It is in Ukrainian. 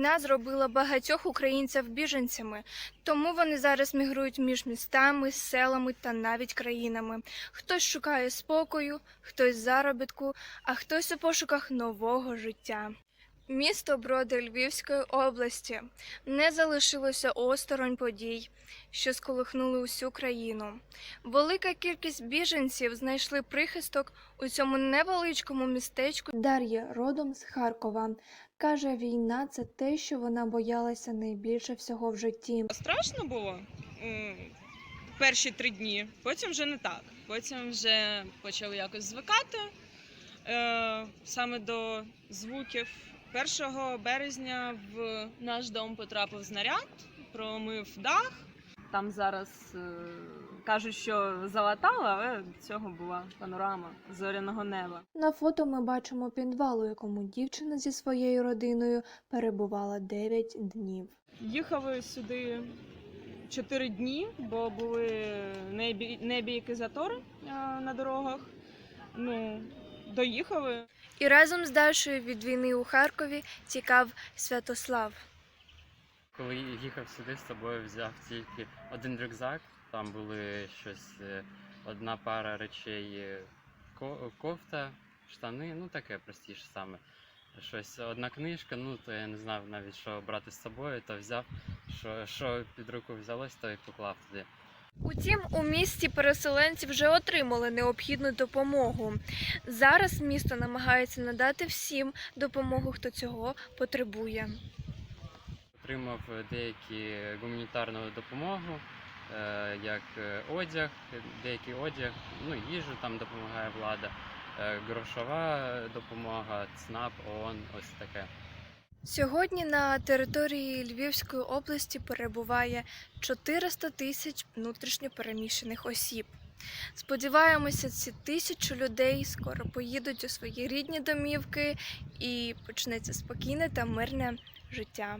Війна зробила багатьох українців біженцями, тому вони зараз мігрують між містами, селами та навіть країнами. Хтось шукає спокою, хтось заробітку, а хтось у пошуках нового життя. Місто Броди Львівської області не залишилося осторонь подій, що сколихнули усю країну. Велика кількість біженців знайшли прихисток у цьому невеличкому містечку. Дар'я родом з Харкова. Каже, війна це те, що вона боялася найбільше всього в житті. Страшно було перші три дні, потім вже не так. Потім вже почали якось звикати е, саме до звуків. 1 березня в наш дом потрапив знаряд, промив дах. Там зараз е, кажуть, що залатало, але цього була панорама зоряного неба. На фото ми бачимо підвал, у якому дівчина зі своєю родиною перебувала 9 днів. Їхали сюди чотири дні, бо були небі, небійки затори е, на дорогах. Ну, доїхали. І разом з Дашою від війни у Харкові тікав Святослав. Коли їхав сюди з собою, взяв тільки один рюкзак. Там були щось, е, одна пара речей, е, кофта, штани, ну таке простіше саме. Щось, одна книжка, ну то я не знав навіть, що брати з собою, то взяв, що, що під руку взялось, то і поклав туди. Утім, у місті переселенці вже отримали необхідну допомогу. Зараз місто намагається надати всім допомогу, хто цього потребує. Отримав деякі гуманітарну допомогу, е, як одяг, деякий одяг, ну їжу там допомагає влада, е, грошова допомога, ЦНАП, ООН, ось таке. Сьогодні на території Львівської області перебуває 400 тисяч внутрішньопереміщених осіб. Сподіваємося, ці тисячі людей скоро поїдуть у свої рідні домівки і почнеться спокійне та мирне життя.